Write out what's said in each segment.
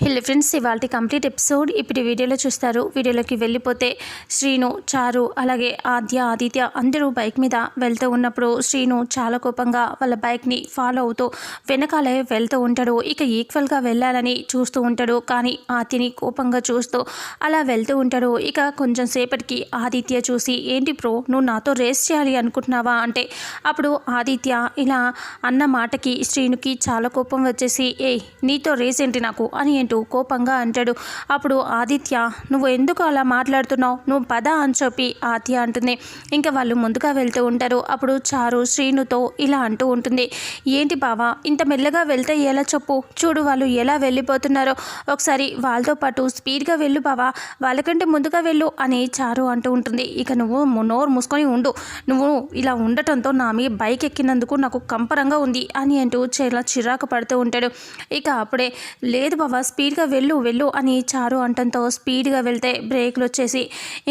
హెల్ friends ఇవాళ complete episode ఇప్పుడు వీడియోలో చూస్తారు. వీడియోలోకి వెళ్ళిపోతే శ్రీను చారు అలాగే ఆద్య ఆదిత్య అందరూ బైక్ మీద వెళ్తూ ఉన్నప్పుడు శ్రీను చాలా కోపంగా వాళ్ళ బైక్ని ఫాలో అవుతూ వెనకాలే వెళ్తూ ఉంటాడు. ఇక ఈక్వల్గా వెళ్ళాలని చూస్తూ ఉంటాడు. కానీ ఆద్యని కోపంగా చూస్తూ అలా వెళ్తూ ఉంటాడు. ఇక కొంచెం సేపటికి ఆదిత్య చూసి ఏంటి బ్రో నువ్వు నాతో రేస్ చేయాలి అనుకుంటున్నావా? అంటే అప్పుడు ఆదిత్య ఇలా అన్న మాటకి శ్రీనుకి చాలా కోపం వచ్చేసి ఏ నీతో రేస్ ఏంటి నాకు? అని అంటూ కోపంగా అంటాడు. అప్పుడు ఆదిత్య నువ్వు ఎందుకు అలా మాట్లాడుతున్నావు? నువ్వు పద అని చెప్పి ఆద్య అంటుంది. ఇంకా వాళ్ళు ముందుగా వెళ్తూ ఉంటారు. అప్పుడు చారు శ్రీనుతో ఇలా అంటూ ఉంటుంది. ఏంటి బావా ఇంత మెల్లగా వెళ్తే ఎలా చెప్పు? చూడు వాళ్ళు ఎలా వెళ్ళిపోతున్నారో. ఒకసారి వాళ్ళతో పాటు స్పీడ్గా వెళ్ళు బావా. వాళ్ళకంటే ముందుగా వెళ్ళు అని చారు అంటూ ఉంటుంది. ఇక నువ్వు నోరు మూసుకొని ఉండు. నువ్వు ఇలా ఉండటంతో నా మీ బైక్ ఎక్కినందుకు నాకు కంపరంగా ఉంది అని అంటూ చాలా చిరాకు పడుతూ ఉంటాడు. ఇక అప్పుడే లేదు బావా స్పీడ్గా వెళ్ళు వెళ్ళు అని చారు అంటంతో స్పీడ్గా వెళ్తే బ్రేక్లు వచ్చేసి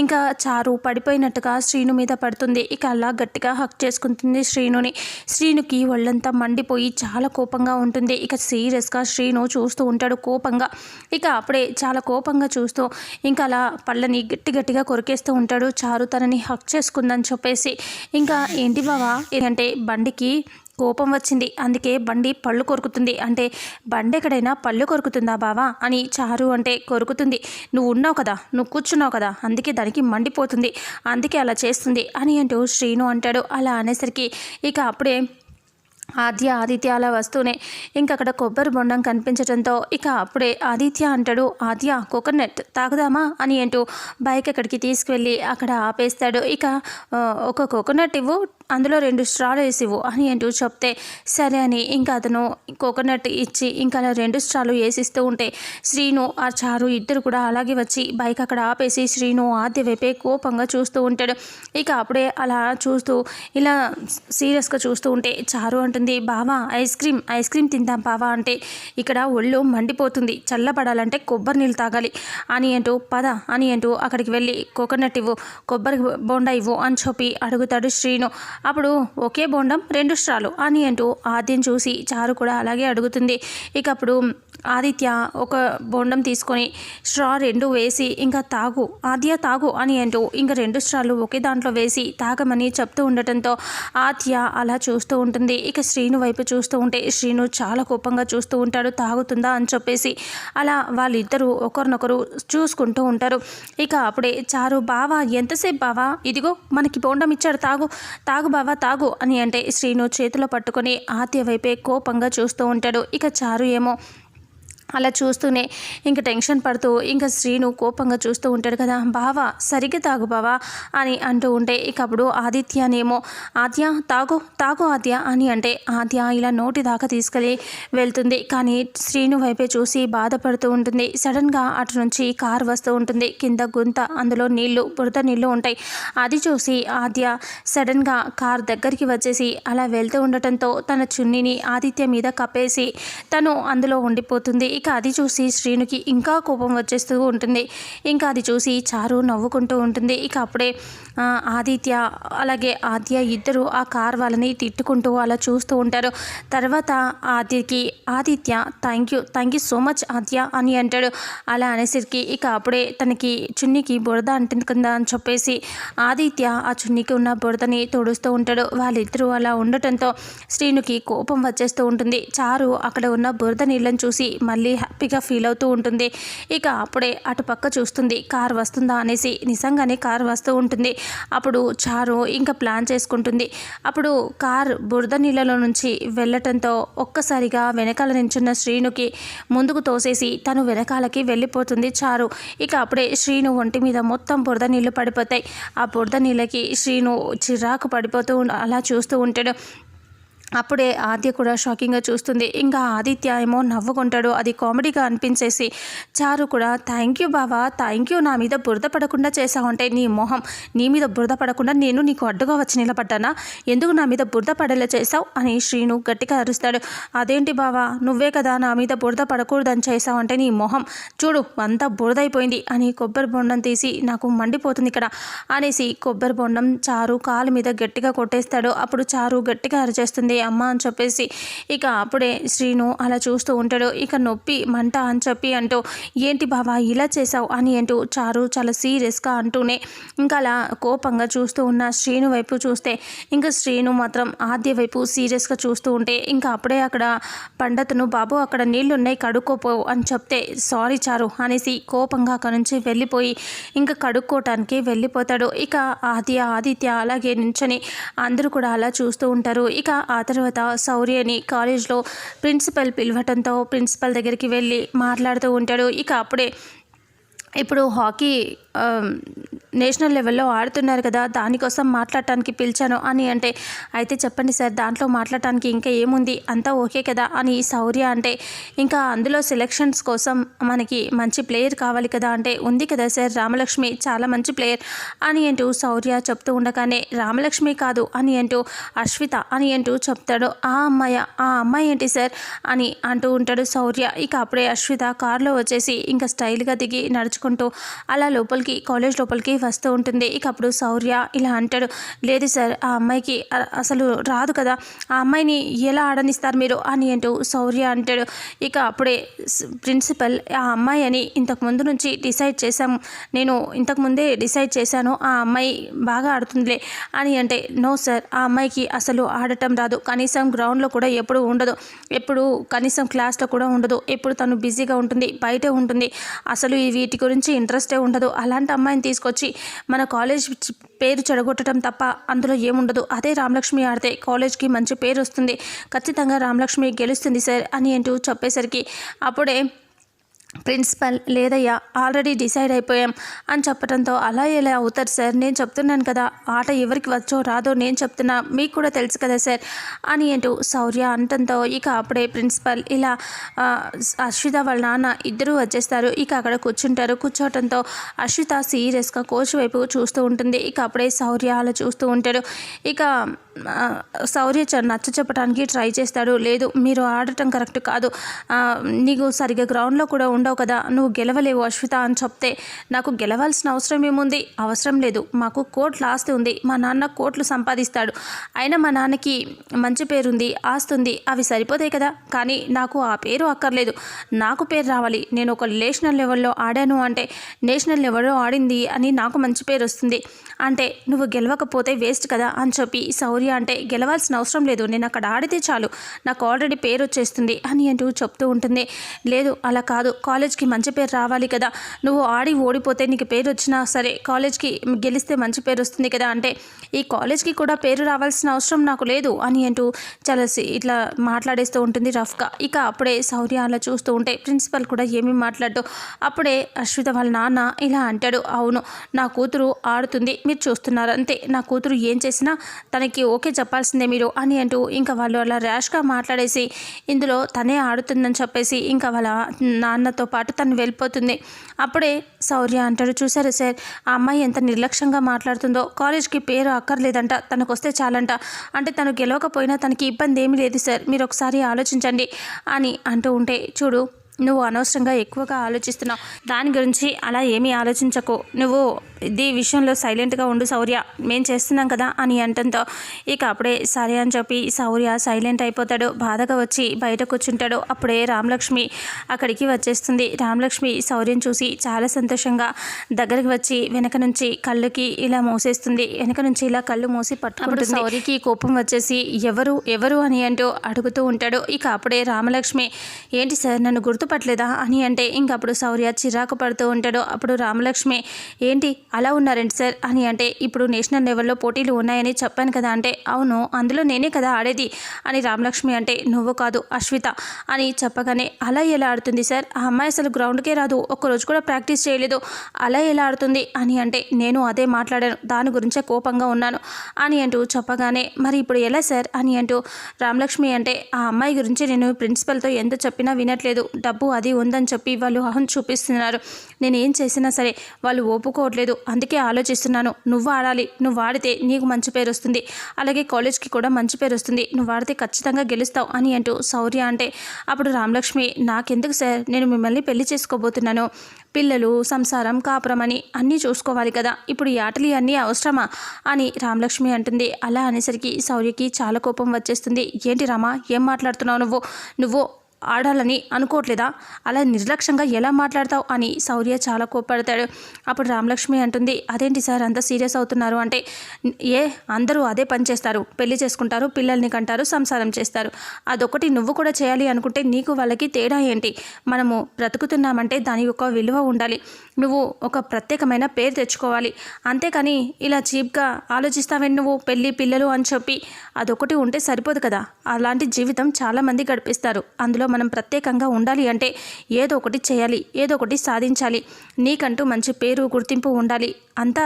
ఇంకా చారు పడిపోయినట్టుగా శ్రీను మీద పడుతుంది. ఇక అలా గట్టిగా హక్ చేసుకుంటుంది శ్రీనుని. శ్రీనుకి ఒళ్ళంతా మండిపోయి చాలా కోపంగా ఉంటుంది. ఇక సీరియస్గా శ్రీను చూస్తూ ఉంటాడు కోపంగా. ఇక అప్పుడే చాలా కోపంగా చూస్తూ ఇంకా అలా పళ్ళని గట్టి గట్టిగా కొరికేస్తూ ఉంటాడు. చారు తనని హక్ చేసుకుందని చెప్పేసి ఇంకా ఏంటి బావా? ఏంటంటే బండికి కోపం వచ్చింది. అందుకే బండి పళ్ళు కొరుకుతుంది. అంటే బండి ఎక్కడైనా పళ్ళు కొరుకుతుందా బావా? అని చారు అంటే కొరుకుతుంది. నువ్వు ఉన్నావు కదా నువ్వు కూర్చున్నావు కదా అందుకే దానికి మండిపోతుంది. అందుకే అలా చేస్తుంది అని అంటూ శ్రీను అంటాడు. అలా అనేసరికి ఇక అప్పుడే ఆద్య ఆదిత్య అలా వస్తూనే ఇంకక్కడ అక్కడ కొబ్బరి బొండం కనిపించడంతో ఇక అప్పుడే ఆదిత్య అంటాడు ఆద్య కోకోనట్ తాగుదామా? అని అంటూ బైక్ అక్కడికి తీసుకువెళ్ళి అక్కడ ఆపేస్తాడు. ఇక ఒక కోకోనట్ ఇవ్వు అందులో రెండు స్ట్రాలు వేసివు అని అంటూ చెప్తే సరే అని. ఇంకా అతను కోకోనట్ ఇచ్చి ఇంకా అలా రెండు స్ట్రాలు వేసిస్తూ ఉంటే శ్రీను ఆ చారు ఇద్దరు కూడా అలాగే వచ్చి బైక్ అక్కడ ఆపేసి శ్రీను ఆద్య వైపే కోపంగా చూస్తూ ఉంటాడు. ఇక అప్పుడే అలా చూస్తూ ఇలా సీరియస్గా చూస్తూ ఉంటే చారు అంటుంది బావా ఐస్ క్రీమ్ ఐస్ క్రీమ్ తిందాం బావా అంటే ఇక్కడ ఒళ్ళు మండిపోతుంది చల్లబడాలంటే కొబ్బరి నీళ్ళు తాగాలి అని అంటూ పద అని అంటూ అక్కడికి వెళ్ళి కోకోనట్ ఇవ్వు కొబ్బరి బొండా ఇవ్వు అని చెప్పి అడుగుతాడు శ్రీను. అప్పుడు ఒకే బోండం రెండు స్ట్రాలు అని అంటూ ఆద్యం చూసి చారు కూడా అలాగే అడుగుతుంది. ఇక అప్పుడు ఆదిత్య ఒక బోండం తీసుకొని స్ట్రా రెండు వేసి ఇంకా తాగు ఆద్య తాగు అని అంటూ ఇంకా రెండు స్ట్రాలు ఒకే దాంట్లో వేసి తాగమని చెప్తూ ఉండటంతో ఆద్య అలా చూస్తూ ఉంటుంది. ఇక శ్రీను వైపు చూస్తూ ఉంటే శ్రీను చాలా కోపంగా చూస్తూ ఉంటాడు తాగుతుందా అని చెప్పేసి అలా వాళ్ళిద్దరూ ఒకరినొకరు చూసుకుంటూ ఉంటారు. ఇక అప్పుడే చారు బావా ఎంతసేపు బావా? ఇదిగో మనకి బోండం ఇచ్చాడు తాగు తాగు బావా తాగు అని అంటే శ్రీను చేతిలో పట్టుకొని ఆద్య వైపే కోపంగా చూస్తూ ఉంటాడు. ఇక చారు ఏమో అలా చూస్తూనే ఇంకా టెన్షన్ పడుతూ ఇంకా శ్రీను కోపంగా చూస్తూ ఉంటాడు కదా బావా సరిగ్గా తాగు బావా అని అంటూ ఉంటే ఇక అప్పుడు ఆదిత్యనేమో ఆద్య తాగు తాగు ఆద్య అని అంటే ఆద్య ఇలా నోటి దాకా తీసుకెళ్ళి వెళ్తుంది. కానీ శ్రీను వైపే చూసి బాధపడుతూ ఉంటుంది. సడన్గా అటు నుంచి కార్ వస్తూ ఉంటుంది. కింద గుంత అందులో నీళ్ళు బురద నీళ్ళు ఉంటాయి. అది చూసి ఆద్య సడన్గా కార్ దగ్గరికి వచ్చేసి అలా వెళ్తూ ఉండటంతో తన చున్నీని ఆదిత్య మీద కప్పేసి తను అందులో ఉండిపోతుంది. ఇక అది చూసి శ్రీనుకి ఇంకా కోపం వచ్చేస్తూ ఉంటుంది. ఇంకా అది చూసి చారు నవ్వుకుంటూ ఉంటుంది. ఇక అప్పుడే ఆదిత్య అలాగే ఆద్య ఇద్దరు ఆ కార్ వాళ్ళని తిట్టుకుంటూ అలా చూస్తూ ఉంటారు. తర్వాత ఆద్యకి Aditya thank you thank you so much Aadya అని అంటాడు. అలా అనేసరికి ఇక అప్పుడే తనకి చున్నీకి బురద అంటుందా అని చెప్పేసి ఆదిత్య ఆ చున్నీకి ఉన్న బురదని తోడుస్తూ ఉంటాడు. వాళ్ళిద్దరూ అలా ఉండటంతో శ్రీనుకి కోపం వచ్చేస్తూ ఉంటుంది. చారు అక్కడ ఉన్న బురద నీళ్ళని చూసి మళ్ళీ హ్యాపీగా ఫీల్ అవుతూ ఉంటుంది. ఇక అప్పుడే అటు పక్క చూస్తుంది కార్ వస్తుందా అనేసి నిజంగానే కార్ వస్తూ ఉంటుంది. అప్పుడు చారు ఇంకా ప్లాన్ చేసుకుంటుంది. అప్పుడు కార్ బురద నీళ్ళలో నుంచి వెళ్ళటంతో ఒక్కసారిగా వెనకాల నించున్న శ్రీనుకి ముందుకు తోసేసి తను వెనకాలకి వెళ్ళిపోతుంది చారు. ఇక అప్పుడే శ్రీను ఒంటి మీద మొత్తం బురద నీళ్ళు పడిపోతాయి. ఆ బురద నీళ్ళకి శ్రీను చిరాకు పడిపోతూ అలా చూస్తూ ఉంటాడు. అప్పుడే ఆద్య కూడా షాకింగ్గా చూస్తుంది. ఇంకా ఆదిత్య ఏమో నవ్వుకుంటాడు. అది కామెడీగా అనిపించేసి చారు కూడా థ్యాంక్ యూ బావా థ్యాంక్ యూ నా మీద బురద పడకుండా చేసావంటే నీ మొహం నీ మీద బురద పడకుండా నేను నీకు అడ్డుగా వచ్చి నిలబడ్డానా? ఎందుకు నా మీద బురద పడేలా చేసావు అని శ్రీను గట్టిగా అరుస్తాడు. అదేంటి బావా నువ్వే కదా నా మీద బురద పడకూడదని చేసావంటే నీ మొహం. చూడు అంతా బురదైపోయింది అని కొబ్బరి బొండం తీసి నాకు మండిపోతుంది ఇక్కడ అనేసి కొబ్బరి బొండం చారు కాలు మీద గట్టిగా కొట్టేస్తాడు. అప్పుడు చారు గట్టిగా అరిచేస్తుంది. అమ్మ అని చెప్పేసి ఇక అప్పుడే శ్రీను అలా చూస్తూ ఉంటాడు. ఇక నొప్పి మంట అని చెప్పి అంటూ ఏంటి బావా ఇలా చేసావు అని అంటూ చారు చాలా సీరియస్గా అంటూనే ఇంకా అలా కోపంగా చూస్తూ ఉన్న శ్రీను వైపు చూస్తే ఇంకా శ్రీను మాత్రం ఆద్య వైపు సీరియస్గా చూస్తూ ఉంటే ఇంకా అప్పుడే అక్కడ పండతను బాబు అక్కడ నీళ్ళు ఉన్నాయి అని చెప్తే సారీ చారు అనేసి కోపంగా అక్కడ నుంచి వెళ్ళిపోయి ఇంకా కడుక్కోవటానికి వెళ్ళిపోతాడు. ఇక ఆద్య ఆదిత్య అలాగే నించని అందరూ కూడా అలా చూస్తూ ఉంటారు. ఇక ఆ తర్వాత శౌర్యని కాలేజ్లో ప్రిన్సిపల్ పిలవటంతో ప్రిన్సిపల్ దగ్గరికి వెళ్ళి మాట్లాడుతూ ఉంటాడు. ఇక అప్పుడే ఇప్పుడు హాకీ నేషనల్ లెవెల్లో ఆడుతున్నారు కదా దానికోసం మాట్లాడటానికి పిలిచాను అని అంటే అయితే చెప్పండి సార్ దాంట్లో మాట్లాడటానికి ఇంకా ఏముంది? అంతా ఓకే కదా? అని శౌర్య అంటే ఇంకా అందులో సెలెక్షన్స్ కోసం మనకి మంచి ప్లేయర్ కావాలి కదా అంటే ఉంది కదా సార్ రామలక్ష్మి చాలా మంచి ప్లేయర్ అని అంటూ శౌర్య చెప్తూ ఉండగానే రామలక్ష్మి కాదు అని అంటూ అశ్విత అని అంటూ చెప్తాడు ఆ అమ్మాయి ఆ అమ్మాయి ఏంటి సార్? అని అంటూ ఉంటాడు శౌర్య. ఇక అప్పుడే అశ్విత కారులో వచ్చేసి ఇంకా స్టైల్గా దిగి నడుచుకుంటూ అలా లోపలికి కాలేజ్ లోపలికి వస్తూ ఉంటుంది. ఇక అప్పుడు శౌర్య ఇలా అంటాడు లేదు సార్ ఆ అమ్మాయికి అసలు రాదు కదా. ఆ అమ్మాయిని ఎలా ఆడనిస్తారు మీరు? అని అంటూ శౌర్య అంటాడు. ఇక అప్పుడే ప్రిన్సిపల్ ఆ అమ్మాయి అని ఇంతకు ముందు నుంచి డిసైడ్ చేశాము నేను ఇంతకు ముందే డిసైడ్ చేశాను. ఆ అమ్మాయి బాగా ఆడుతుందిలే అని అంటే నో సార్ ఆ అమ్మాయికి అసలు ఆడటం రాదు. కనీసం గ్రౌండ్లో కూడా ఎప్పుడు ఉండదు. ఎప్పుడు కనీసం క్లాస్లో కూడా ఉండదు. ఎప్పుడు తను బిజీగా ఉంటుంది బయటే ఉంటుంది. అసలు ఈ వీటి గురించి ఇంట్రెస్టే ఉండదు. అలాంటి అమ్మాయిని తీసుకొచ్చి మన కాలేజ్ పేరు చెడగొట్టడం తప్ప అందులో ఏముండదు. అదే రామలక్ష్మి ఆడితే కాలేజ్కి మంచి పేరు వస్తుంది. ఖచ్చితంగా రామలక్ష్మి గెలుస్తుంది సార్ అని అంటూ చెప్పేసరికి అప్పుడే ప్రిన్సిపల్ లేదయ్యా ఆల్రెడీ డిసైడ్ అయిపోయాం అని చెప్పడంతో అలా ఎలా అవుతారు సార్? నేను చెప్తున్నాను కదా ఆట ఎవరికి వచ్చో రాదో నేను చెప్తున్నా మీకు కూడా తెలుసు కదా సార్ అని అంటూ శౌర్య అంటంతో ఇక అప్పుడే ప్రిన్సిపల్ ఇలా అశ్విత వాళ్ళ నాన్న ఇద్దరూ వచ్చేస్తారు. ఇక అక్కడ కూర్చుంటారు. కూర్చోవడంతో అశ్విత సీరియస్గా కోచ్ వైపు చూస్తూ ఉంటుంది. ఇక అప్పుడే శౌర్య అలా చూస్తూ ఉంటాడు. ఇక సౌర్య శౌర్య చ- నచ్చ చెప్పడానికి ట్రై చేస్తాడు. లేదు మీరు ఆడటం కరెక్ట్ కాదు. నీకు సరిగ్గా గ్రౌండ్లో కూడా ఉండవు కదా నువ్వు గెలవలేవు అశ్విత అని చెప్తే నాకు గెలవాల్సిన అవసరం ఏముంది? అవసరం లేదు. మాకు కోట్లు ఆస్తి ఉంది. మా నాన్న కోట్లు సంపాదిస్తాడు. అయినా మా నాన్నకి మంచి పేరుంది ఆస్తి ఉంది. అవి సరిపోతాయి కదా. కానీ నాకు ఆ పేరు అక్కర్లేదు. నాకు పేరు రావాలి. నేను ఒక నేషనల్ లెవెల్లో ఆడాను అంటే నేషనల్ లెవెల్లో ఆడింది అని నాకు మంచి పేరు వస్తుంది. అంటే నువ్వు గెలవకపోతే వేస్ట్ కదా అని చెప్పి శౌర్య అంటే గెలవాల్సిన అవసరం లేదు. నేను అక్కడ ఆడితే చాలు. నాకు ఆల్రెడీ పేరు వచ్చేస్తుంది అని అంటూ చెప్తూ ఉంటుంది. లేదు అలా కాదు. కాలేజ్కి మంచి పేరు రావాలి కదా. నువ్వు ఆడి ఓడిపోతే నీకు పేరు వచ్చినా సరే కాలేజ్కి గెలిస్తే మంచి పేరు వస్తుంది కదా. అంటే ఈ కాలేజ్కి కూడా పేరు రావాల్సిన అవసరం నాకు లేదు అని అంటూ చాలా ఇట్లా మాట్లాడేస్తూ ఉంటుంది రఫ్గా. ఇక అప్పుడే శౌర్య అలా చూస్తూ ఉంటే ప్రిన్సిపల్ కూడా ఏమీ మాట్లాడదు అప్పుడే అశ్విత వాళ్ళ నాన్న ఇలా అంటాడు అవును నా కూతురు ఆడుతుంది మీరు చూస్తున్నారు అంతే. నా కూతురు ఏం చేసినా తనకి ఓకే చెప్పాల్సిందే మీరు అని అంటూ ఇంకా వాళ్ళు అలా ర్యాష్గా మాట్లాడేసి ఇందులో తనే ఆడుతుందని చెప్పేసి ఇంకా వాళ్ళ నాన్నతో పాటు తను వెళ్ళిపోతుంది. అప్పుడే శౌర్య అంటాడు చూసారు సార్ ఆ అమ్మాయి ఎంత నిర్లక్ష్యంగా మాట్లాడుతుందో. కాలేజ్కి పేరు అక్కర్లేదంట తనకు వస్తే చాలంట. అంటే తను గెలవకపోయినా తనకి ఇబ్బంది ఏమీ లేదు సార్ మీరు ఒకసారి ఆలోచించండి అని అంటూ ఉంటే చూడు నువ్వు అనవసరంగా ఎక్కువగా ఆలోచిస్తున్నావు. దాని గురించి అలా ఏమీ ఆలోచించకు. నువ్వు ఇది విషయంలో సైలెంట్గా ఉండు శౌర్య మేం చేస్తున్నాం కదా అని అంటంతో ఇక అప్పుడే సరే అని చెప్పి శౌర్య సైలెంట్ అయిపోతాడు. బాధగా వచ్చి బయట కూర్చుంటాడు. అప్పుడే రామలక్ష్మి అక్కడికి వచ్చేస్తుంది. రామలక్ష్మి శౌర్యం చూసి చాలా సంతోషంగా దగ్గరికి వచ్చి వెనక నుంచి కళ్ళుకి ఇలా మోసేస్తుంది. వెనక నుంచి ఇలా కళ్ళు మోసి పట్టుకుంటుంది. శౌర్యకి కోపం వచ్చేసి ఎవరు ఎవరు? అని అంటూ అడుగుతూ ఉంటాడు. ఇక అప్పుడే రామలక్ష్మి ఏంటి సార్ నన్ను గుర్తుపట్టలేదా? అని అంటే ఇంకప్పుడు శౌర్య చిరాకు పడుతూ ఉంటాడు. అప్పుడు రామలక్ష్మి ఏంటి అలా ఉన్నారండి సార్ అని అంటే ఇప్పుడు నేషనల్ లెవెల్లో పోటీలు ఉన్నాయని చెప్పాను కదా అంటే అవును అందులో నేనే కదా ఆడేది అని రామలక్ష్మి అంటే నువ్వు కాదు అశ్విత అని చెప్పగానే అలా ఎలా ఆడుతుంది సార్? ఆ అమ్మాయి అసలు గ్రౌండ్కే రాదు ఒక్కరోజు కూడా ప్రాక్టీస్ చేయలేదు అలా ఎలా ఆడుతుంది అని అంటే నేను అదే మాట్లాడాను దాని గురించే కోపంగా ఉన్నాను అని అంటూ చెప్పగానే మరి ఇప్పుడు ఎలా సార్? అని అంటూ రామలక్ష్మి అంటే ఆ అమ్మాయి గురించి నేను ప్రిన్సిపల్తో ఎంత చెప్పినా వినట్లేదు డబ్బు అది ఉందని చెప్పి వాళ్ళు అహం చూపిస్తున్నారు. నేను ఏం చేసినా సరే వాళ్ళు ఒప్పుకోవట్లేదు. అందుకే ఆలోచిస్తున్నాను. నువ్వు ఆడాలి. నువ్వు ఆడితే నీకు మంచి పేరు వస్తుంది. అలాగే కాలేజ్కి కూడా మంచి పేరు వస్తుంది. నువ్వు ఆడితే ఖచ్చితంగా గెలుస్తావు అని అంటూ శౌర్య అంటే అప్పుడు రామలక్ష్మి నాకెందుకు సార్? నేను మిమ్మల్ని పెళ్ళి చేసుకోబోతున్నాను. పిల్లలు సంసారం కాపురం అని అన్నీ చూసుకోవాలి కదా. ఇప్పుడు ఈ ఆటలు అన్నీ అవసరమా? అని రామలక్ష్మి అంటుంది. అలా అనేసరికి శౌర్యకి చాలా కోపం వచ్చేస్తుంది. ఏంటి రామా? ఏం మాట్లాడుతున్నావు నువ్వు? నువ్వు ఆడాలని అనుకోవట్లేదా? అలా నిర్లక్ష్యంగా ఎలా మాట్లాడతావు అని శౌర్య చాలా కోప్పడతాడు. అప్పుడు రామలక్ష్మి అంటుంది అదేంటి సార్ అంత సీరియస్ అవుతున్నారు? అంటే ఏ అందరూ అదే పని చేస్తారు. పెళ్ళి చేసుకుంటారు పిల్లల్ని కంటారు సంసారం చేస్తారు. అదొకటి నువ్వు కూడా చేయాలి అనుకుంటే నీకు వాళ్ళకి తేడా ఏంటి? మనము బ్రతుకుతున్నామంటే దాని యొక్క విలువ ఉండాలి. నువ్వు ఒక ప్రత్యేకమైన పేరు తెచ్చుకోవాలి. అంతేకాని ఇలా చీప్గా ఆలోచిస్తావే నువ్వు పెళ్ళి పిల్లలు అని చెప్పి. అదొకటి ఉంటే సరిపోదు కదా. అలాంటి జీవితం చాలామంది గడిపిస్తారు. అందులో మనం ప్రత్యేకంగా ఉండాలి అంటే ఏదో ఒకటి చేయాలి ఏదో ఒకటి సాధించాలి. నీకంటూ మంచి పేరు గుర్తింపు ఉండాలి. అంత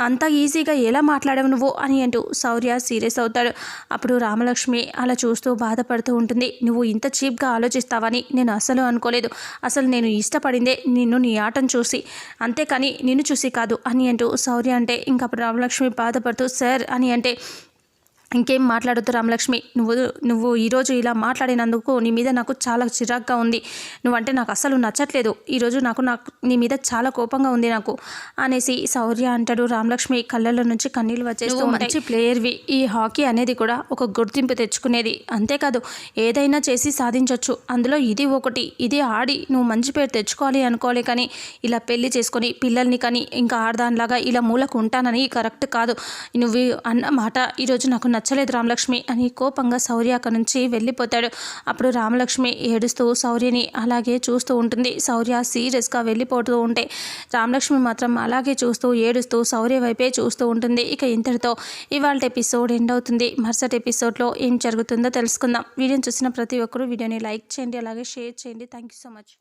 అంత ఈజీగా ఎలా మాట్లాడావు నువ్వు అని అంటూ శౌర్య సీరియస్ అవుతాడు. అప్పుడు రామలక్ష్మి అలా చూస్తూ బాధపడుతూ ఉంటుంది. నువ్వు ఇంత చీప్గా ఆలోచిస్తావని నేను అసలు అనుకోలేదు. అసలు నేను ఇష్టపడిందే నిన్ను నీ ఆటను చూసి. అంతేకాని నిన్ను చూసి కాదు అని అంటూ శౌర్య అంటే ఇంకా అప్పుడు రామలక్ష్మి బాధపడుతూ సార్ అని అంటే ఇంకేం మాట్లాడొద్దు రామలక్ష్మి. నువ్వు నువ్వు ఈరోజు ఇలా మాట్లాడినందుకు నీ మీద నాకు చాలా చిరాగ్గా ఉంది. నువ్వంటే నాకు అస్సలు నచ్చట్లేదు. ఈరోజు నాకు నాకు నీ మీద చాలా కోపంగా ఉంది నాకు. అనేసి శౌర్య అంటాడు రామలక్ష్మి కళ్ళల్లో నుంచి కన్నీళ్ళు వచ్చేస్తూ మంచి ప్లేయర్వి ఈ హాకీ అనేది కూడా ఒక గుర్తింపు తెచ్చుకునేది. అంతేకాదు ఏదైనా చేసి సాధించవచ్చు అందులో ఇది ఒకటి ఇది ఆడి నువ్వు మంచి పేరు తెచ్చుకోవాలి అనుకోవాలి కానీ ఇలా పెళ్ళి చేసుకొని పిల్లల్ని కానీ ఇంకా ఆడదానిలాగా ఇలా మూలకు ఉంటానని కరెక్ట్ కాదు. నువ్వు అన్న మాట ఈరోజు నాకు నచ్చలేదు రామలక్ష్మి అని కోపంగా శౌర్య అక్కడి నుంచి వెళ్ళిపోతాడు. అప్పుడు రామలక్ష్మి ఏడుస్తూ శౌర్యని అలాగే చూస్తూ ఉంటుంది. శౌర్య సీరియస్గా వెళ్ళిపోతూ ఉంటే రామలక్ష్మి మాత్రం అలాగే చూస్తూ ఏడుస్తూ శౌర్య వైపే చూస్తూ ఉంటుంది. ఇక ఇంతటితో ఇవాళ ఎపిసోడ్ ఎండ్ అవుతుంది. మరుసటి ఎపిసోడ్లో ఏం జరుగుతుందో తెలుసుకుందాం. వీడియోని చూసిన ప్రతి ఒక్కరూ వీడియోని లైక్ చేయండి అలాగే షేర్ చేయండి. Thank you so much.